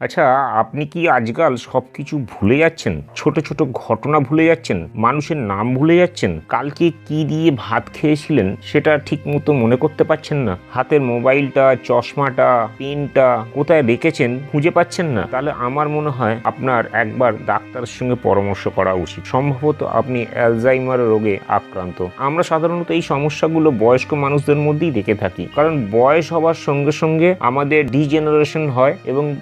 আচ্ছা আপনি কি আজকাল সব কিছু ভুলে যাচ্ছেন? ছোট ছোট ঘটনা ভুলে যাচ্ছেন? মানুষের নাম ভুলে যাচ্ছেন? কালকে কি দিয়ে ভাত খেয়েছিলেন সেটা ঠিক মতো মনে করতে পারছেন না? হাতের মোবাইলটা, চশমাটা, পেনটা কোথায় রেখেছেন খুঁজে পাচ্ছেন না? তাহলে আমার মনে হয় আপনার একবার ডাক্তারের সঙ্গে পরামর্শ করা উচিত। সম্ভবত আপনি অ্যালজাইমার রোগে আক্রান্ত। আমরা সাধারণত এই সমস্যাগুলো বয়স্ক মানুষদের মধ্যেই দেখে থাকি। কারণ বয়স হওয়ার সঙ্গে সঙ্গে আমাদের ডিজেনারেশন হয় এবং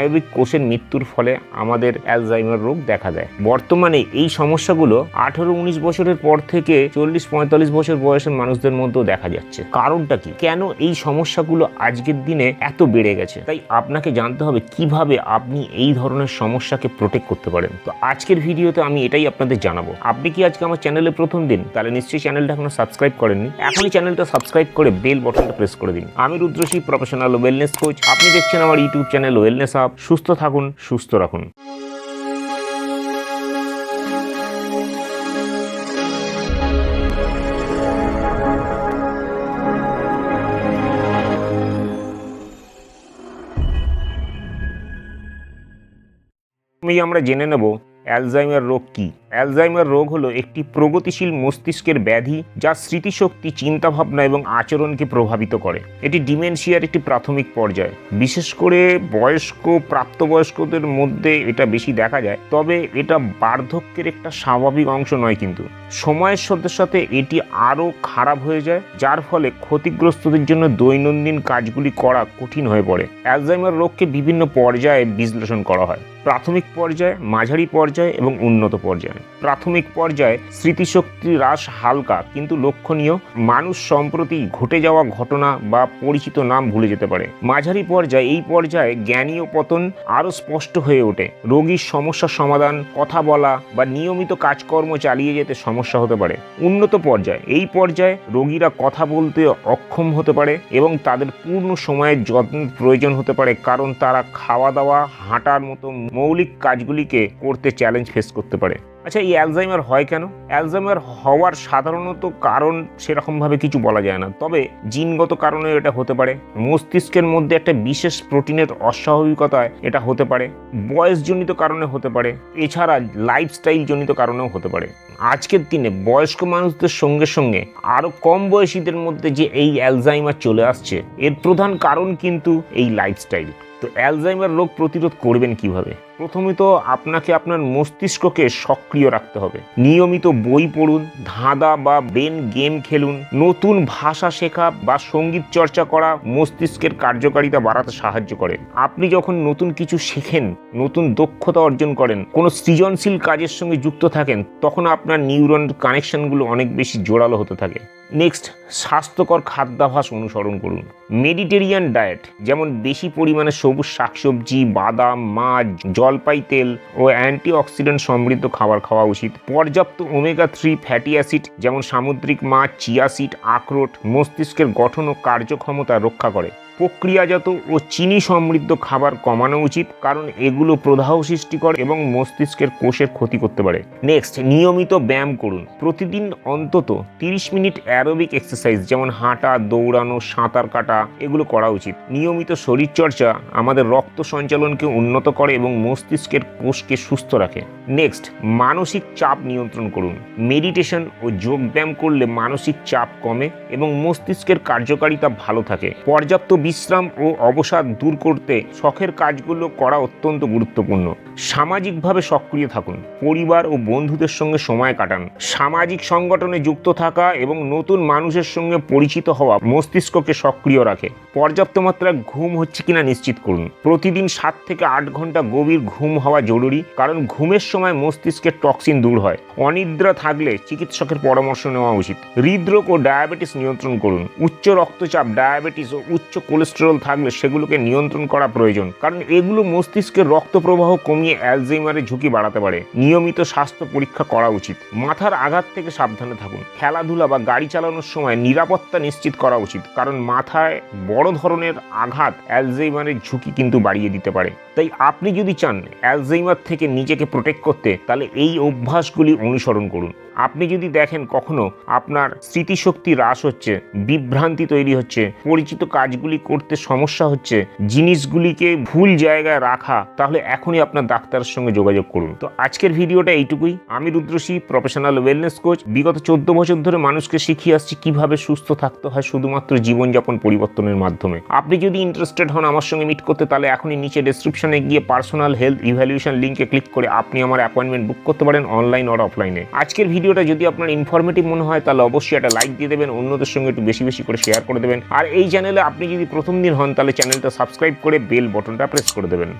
স্নায়বিক কোষের মৃত্যুর ফলে আমাদের অ্যালজাইমার রোগ দেখা দেয়। বর্তমানে এই সমস্যাগুলো আঠারো উনিশ বছরের পর থেকে চল্লিশ পঁয়তাল্লিশ বছর বয়সের মানুষদের মধ্যেও দেখা যাচ্ছে। কারণটা কি? কেন এই সমস্যাগুলো আজকের দিনে এত বেড়ে গেছে? তাই আপনাকে জানতে হবে কীভাবে আপনি এই ধরনের সমস্যাকে প্রোটেক্ট করতে পারেন। তো আজকের ভিডিওতে আমি এটাই আপনাদের জানাব। আপনি কি আজকে আমার চ্যানেলে প্রথম দিন? তাহলে নিশ্চয়ই চ্যানেলটা এখনও সাবস্ক্রাইব করেননি? এখনই চ্যানেলটা সাবস্ক্রাইব করে বেল বটনটা প্রেস করে দিন। আমি রুদ্রশী প্রফেশনাল ওয়েলনেস কোচ আপনি দেখছেন আমার ইউটিউব চ্যানেল ওয়েলনেস আপ সুস্থ থাকুন সুস্থ রাখুন। আমি আমরা জেনে নেব অ্যালজাইমার রোগ কি। অ্যালজাইমার রোগ হলো একটি প্রগতিশীল মস্তিষ্কের ব্যাধি যা স্মৃতিশক্তি, চিন্তাভাবনা এবং আচরণকে প্রভাবিত করে। এটি ডিমেনশিয়ার একটি প্রাথমিক পর্যায়। বিশেষ করে বয়স্ক, প্রাপ্তবয়স্কদের মধ্যে এটা বেশি দেখা যায়, তবে এটা বার্ধক্যের একটা স্বাভাবিক অংশ নয় কিন্তু। সময়ের সাথে সাথে এটি আরও খারাপ হয়ে যায়, যার ফলে ক্ষতিগ্রস্তদের জন্য দৈনন্দিন কাজগুলি করা কঠিন হয়ে পড়ে। অ্যালজাইমার রোগকে বিভিন্ন পর্যায়ে বিশ্লেষণ করা হয়। প্রাথমিক পর্যায়ে, মাঝারি পর্যায়ে এবং উন্নত পর্যায়ে। প্রাথমিক পর্যায়ে স্মৃতিশক্তি হ্রাস হালকা, কিন্তু লক্ষণীয়। মানুষ সম্প্রতি ঘটে যাওয়া ঘটনা বা পরিচিত নাম ভুলে যেতে পারে। মাঝারি পর্যায়ে, এই পর্যায়ে জ্ঞানীয় পতন আরও স্পষ্ট হয়ে ওঠে। রোগীর সমস্যার সমাধান, কথা বলা বা নিয়মিত কাজকর্ম চালিয়ে যেতে সমস্যা হতে পারে। উন্নত পর্যায়ে, এই পর্যায়ে রোগীরা কথা বলতে অক্ষম হতে পারে এবং তাদের পূর্ণ সময়ের যত্ন প্রয়োজন হতে পারে, কারণ তারা খাওয়া দাওয়া, হাঁটার মতো মৌলিক কাজগুলিকে করতে চ্যালেঞ্জ ফেস করতে পারে। আচ্ছা এই অ্যালজাইমার হয় কেন? অ্যালজাইমার হওয়ার সাধারণত কারণ সেরকমভাবে কিছু বলা যায় না। তবে জিনগত কারণে এটা হতে পারে। মস্তিষ্কের মধ্যে একটা বিশেষ প্রোটিনের অস্বাভাবিকতায় এটা হতে পারে। বয়সজনিত কারণে হতে পারে। এছাড়া লাইফস্টাইল জনিত কারণেও হতে পারে। আজকের দিনে বয়স্ক মানুষদের সঙ্গে সঙ্গে আরও কম বয়সীদের মধ্যে যে এই অ্যালজাইমার চলে আসছে, এর প্রধান কারণ কিন্তু এই লাইফস্টাইল তো অ্যালজাইমার রোগ প্রতিরোধ করবেন কীভাবে? প্রথমত আপনাকে আপনার মস্তিষ্ককে সক্রিয় রাখতে হবে। নিয়মিত বই পড়ুন, ধাঁধা বা ব্রেন গেম খেলুন, নতুন ভাষা শেখা বা সংগীত চর্চা করা মস্তিষ্কের কার্যকারিতা বাড়াতে সাহায্য করে। আপনি যখন নতুন কিছু শেখেন, নতুন দক্ষতা অর্জন করেন, কোনো সৃজনশীল কাজের সঙ্গে যুক্ত থাকেন, তখন আপনার নিউরন কানেকশনগুলো অনেক বেশি জোরালো হতে থাকে। নেক্সট, স্বাস্থ্যকর খাদ্যাভাস অনুসরণ করুন। মেডিটেরিয়ান ডায়েট, যেমন বেশি পরিমাণে সবুজ শাকসবজি, বাদাম, মাছ জলপাই তেল ও অ্যান্টিঅক্সিডেন্ট সমৃদ্ধ খাবার খাওয়া উচিত। পর্যাপ্ত ওমেগা থ্রি ফ্যাটি অ্যাসিড, যেমন সামুদ্রিক মাছ চিয়াসিড আখরোট, মস্তিষ্কের গঠন ও কার্যক্ষমতা রক্ষা করে। প্রক্রিয়াজাত ও চিনি সমৃদ্ধ খাবার কমানো উচিত, কারণ এগুলো প্রদাহ সৃষ্টি করে এবং মস্তিষ্কের কোষের ক্ষতি করতে পারে। নেক্সট নিয়মিত ব্যায়াম করুন। প্রতিদিন অন্তত তিরিশ মিনিট অ্যারোবিক এক্সারসাইজ, যেমন হাঁটা, দৌড়ানো, সাঁতার কাটা, এগুলো করা উচিত। নিয়মিত শরীরচর্চা আমাদের রক্ত সঞ্চালনকে উন্নত করে এবং মস্তিষ্কের কোষকে সুস্থ রাখে। নেক্সট মানসিক চাপ নিয়ন্ত্রণ করুন। মেডিটেশন ও যোগব্যায়াম করলে মানসিক চাপ কমে এবং মস্তিষ্কের কার্যকারিতা ভালো থাকে। পর্যাপ্ত বিশ্রাম ও অবসাদ দূর করতে শখের কাজগুলো করা অত্যন্ত গুরুত্বপূর্ণ। সামাজিকভাবে সক্রিয় থাকুন। পরিবার ও বন্ধুদের সঙ্গে সময় কাটান। সামাজিক সংগঠনে যুক্ত থাকা এবং নতুন মানুষের সঙ্গে পরিচিত হওয়া মস্তিষ্ককে সক্রিয় রাখে। পর্যাপ্ত মাত্রায় ঘুম হচ্ছে কিনা নিশ্চিত করুন। প্রতিদিন সাত থেকে আট ঘণ্টা গভীর ঘুম হওয়া জরুরি, কারণ ঘুমের সময় মস্তিষ্কের টক্সিন দূর হয়। অনিদ্রা থাকলে চিকিৎসকের পরামর্শ নেওয়া উচিত। হৃদরোগ ও ডায়াবেটিস নিয়ন্ত্রণ করুন। উচ্চ রক্তচাপ, ডায়াবেটিস ও উচ্চ কোলেস্টেরল থাকলে সেগুলোকে নিয়ন্ত্রণ করা প্রয়োজন, কারণ এগুলো মস্তিষ্কের রক্ত প্রবাহ কমিয়ে অ্যালজেইমারের ঝুঁকি বাড়াতে পারে। নিয়মিত স্বাস্থ্য পরীক্ষা করা উচিত। মাথার আঘাত থেকে সাবধানে থাকুন। খেলাধুলা বা গাড়ি চালানোর সময় নিরাপত্তা নিশ্চিত করা উচিত, কারণ মাথায় ধরনের আঘাত অ্যালজেইমারের ঝুঁকি কিন্তু বাড়িয়ে দিতে পারে। তাই আপনি যদি চান অ্যালজেইমার থেকে নিজেকে প্রোটেক্ট করতে, তাহলে এই অভ্যাসগুলি অনুসরণ করুন। আপনি যদি দেখেন কখনো আপনার স্মৃতিশক্তি হ্রাস হচ্ছে, বিভ্রান্তি তৈরি হচ্ছে, পরিচিত কাজগুলি করতে সমস্যা হচ্ছে, জিনিসগুলিকে ভুল জায়গায় রাখা, তাহলে এখনই আপনার ডাক্তারের সঙ্গে যোগাযোগ করুন। তো আজকের ভিডিওটা এইটুকুই। আমি রুদ্রশী প্রফেশনাল ওয়েলনেস কোচ বিগত চোদ্দ বছর ধরে মানুষকে শিখিয়ে আসছি কীভাবে সুস্থ থাকতে হয় শুধুমাত্র জীবনযাপন পরিবর্তনের মাধ্যমে। আপনি যদি ইন্টারেস্টেড হন আমার সঙ্গে মিট করতে, তাহলে এখনই নিচে ডেসক্রিপশনে গিয়ে পার্সোনাল হেলথ ইভ্যালুয়েশন লিঙ্কে ক্লিক করে আপনি আমার অ্যাপয়েন্টমেন্ট বুক করতে পারেন অনলাইন অর অফলাইনে আজকের ভিডিওটা যদি আপনার ইনফরমেটিভ মনে হয়, তাহলে অবশ্যই একটা লাইক দিয়ে দেবেন, অন্যদের সঙ্গে একটু বেশি বেশি করে শেয়ার করে দেবেন। আর এই চ্যানেলে আপনি যদি প্রথম দিন হন, তাহলে চ্যানেলটা সাবস্ক্রাইব করে বেল বটনটা প্রেস করে দেবেন।